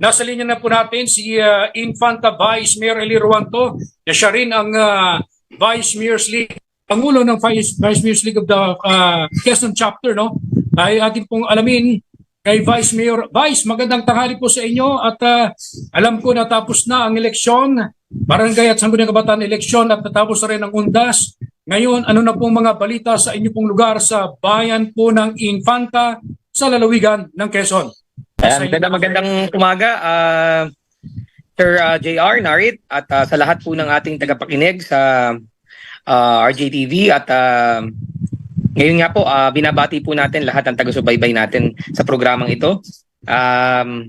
Nasa linya na po natin si uh, Infanta Vice Mayor Eli Ruanto na siya rin ang uh, Vice Mayor's League, Pangulo ng Vice, Vice Mayor's League of the uh, Quezon Chapter, no? Ay atin pong alamin kay Vice Mayor. Vice, magandang tanghali po sa inyo at uh, alam ko natapos na ang eleksyon, barangay at sangguniang kabataan eleksyon at natapos na rin ang undas. Ngayon, ano na pong mga balita sa inyo pong lugar sa bayan po ng Infanta sa lalawigan ng Quezon? Ayan, magandang, magandang umaga, ah, Sir ah, JR, Narit, at ah, sa lahat po ng ating tagapakinig sa ah, RJTV at ah, ngayon nga po, ah, binabati po natin lahat ng taga-subaybay natin sa programang ito. Um,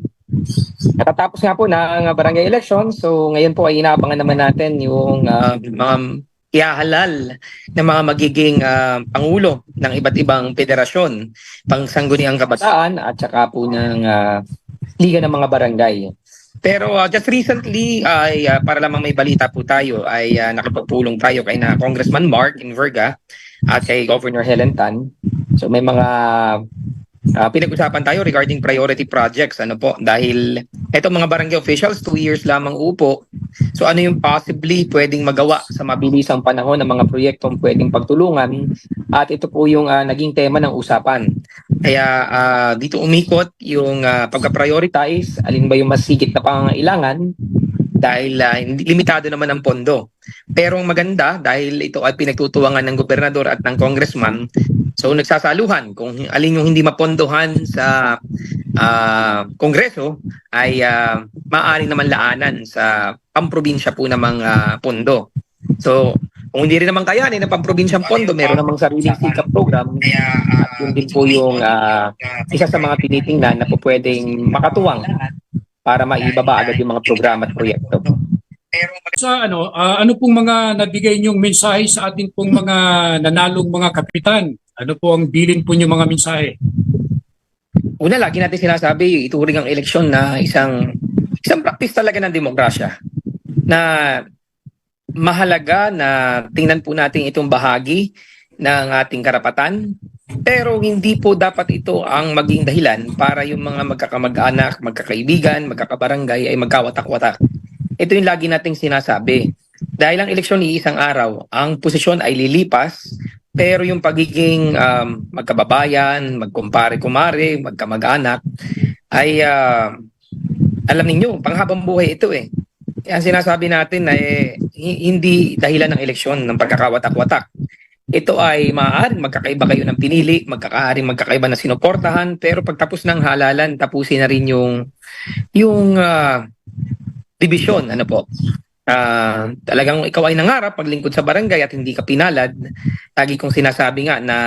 natatapos nga po ang barangay election, so ngayon po ay inaabangan naman natin yung ah, mga iahalal ng mga magiging ah, pangulo ng iba't ibang federasyon pang sangguniang kabataan at saka po ng ah, Liga ng mga Barangay. Pero ah, just recently ay ah, para lamang may balita po tayo ay ah, nakipagpulong tayo kay na Congressman Mark Inverga at kay Governor Helen Tan. So may mga ah, pinag-usapan tayo regarding priority projects ano po dahil eto mga barangay officials two years lamang upo. So ano yung possibly pwedeng magawa sa mabilisang panahon ng mga proyektong pwedeng pagtulungan at ito po yung ah, naging tema ng usapan. Kaya ah, dito umikot yung ah, pagka-prioritize, alin ba yung mas sigit na pangangailangan dahil ah, hindi limitado naman ang pondo. Pero ang maganda dahil ito ay pinagtutuwangan ng gobernador at ng congressman, so nagsasaluhan kung alin yung hindi mapondohan sa ah, kongreso ay uh, maaari naman laanan sa pamprobinsya po ng mga pondo. So kung hindi rin naman kayanin ng pamprobinsyang pondo, meron namang sariling sikap program at yun din po yung ah, isa sa mga tinitingnan na po pwedeng makatuwang para maibaba agad yung mga programa at proyekto. Sa ano, ah, ano pong mga nabigay niyong mensahe sa ating pong mga nanalong mga kapitan? Ano po ang bilin po niyong mga mensahe? Una, lagi natin sinasabi, ituring ang eleksyon na isang isang practice talaga ng demokrasya na mahalaga na tingnan po natin itong bahagi ng ating karapatan pero hindi po dapat ito ang maging dahilan para yung mga magkakamag-anak, magkakaibigan, magkakabarangay ay magkawatak-watak. Ito yung lagi nating sinasabi. Dahil ang eleksyon ay isang araw, ang posisyon ay lilipas, pero yung pagiging um, magkababayan, magkumpare-kumare, magkamag-anak, ay ah, alam ninyo, panghabang buhay ito eh. Kaya sinasabi natin ay hi- hindi dahilan ng eleksyon ng pagkakawatak-watak. Ito ay maaaring magkakaiba kayo ng pinili, magkakaaring magkakaiba na sinuportahan, pero pagtapos ng halalan, tapusin na rin yung yung ah, division, ano po. Ah, talagang ikaw ay nangarap paglingkod sa barangay at hindi ka pinalad. Lagi kong sinasabi nga na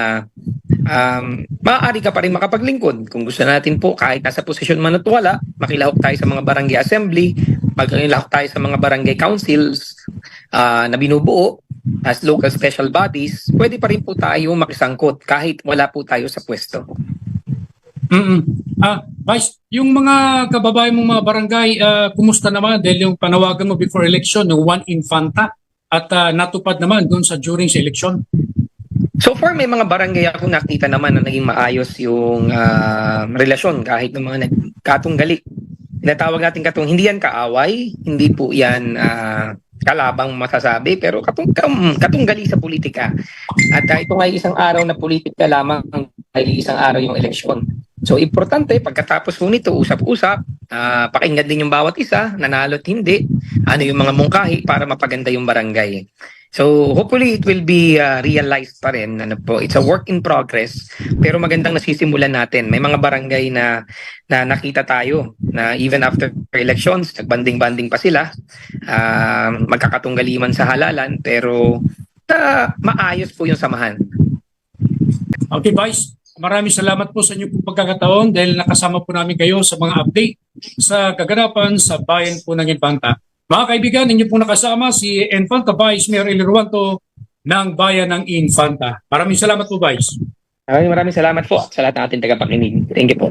um, maaari ka pa rin makapaglingkod. Kung gusto natin po, kahit nasa posisyon man at wala, makilahok tayo sa mga barangay assembly, makilahok tayo sa mga barangay councils ah, na binubuo as local special bodies, pwede pa rin po tayo makisangkot kahit wala po tayo sa pwesto. mm Ah, Vice, yung mga kababayan mong mga barangay, ah, kumusta naman dahil yung panawagan mo before election, yung one infanta, at ah, natupad naman doon sa during sa election? So far, may mga barangay ako nakita naman na naging maayos yung ah, relasyon kahit ng mga nagkatunggali. Tinatawag natin katong hindi yan kaaway, hindi po yan ah, kalabang masasabi, pero katung, katunggali sa politika. At ah, ito ay isang araw na politika lamang ay isang araw yung eleksyon. So importante, pagkatapos po nito, usap-usap, ah, pakinggan din yung bawat isa, nanalo at hindi, ano yung mga mungkahi para mapaganda yung barangay. So hopefully it will be uh, realized pa rin. Ano po, it's a work in progress pero magandang nasisimulan natin. May mga barangay na na nakita tayo na even after elections, nagbanding-banding pa sila. ah, magkakatunggaliman sa halalan pero ah, maayos po yung samahan. Okay, Vice. Maraming salamat po sa inyong pagkakataon dahil nakasama po namin kayo sa mga update sa kaganapan sa bayan po ng Infanta. Mga kaibigan, ninyo pong nakasama si Infanta Vice Mayor Eli Ruanto ng bayan ng Infanta. Maraming salamat po, Vice. Maraming maraming salamat po sa lahat ng ating tagapakinig. Thank you po.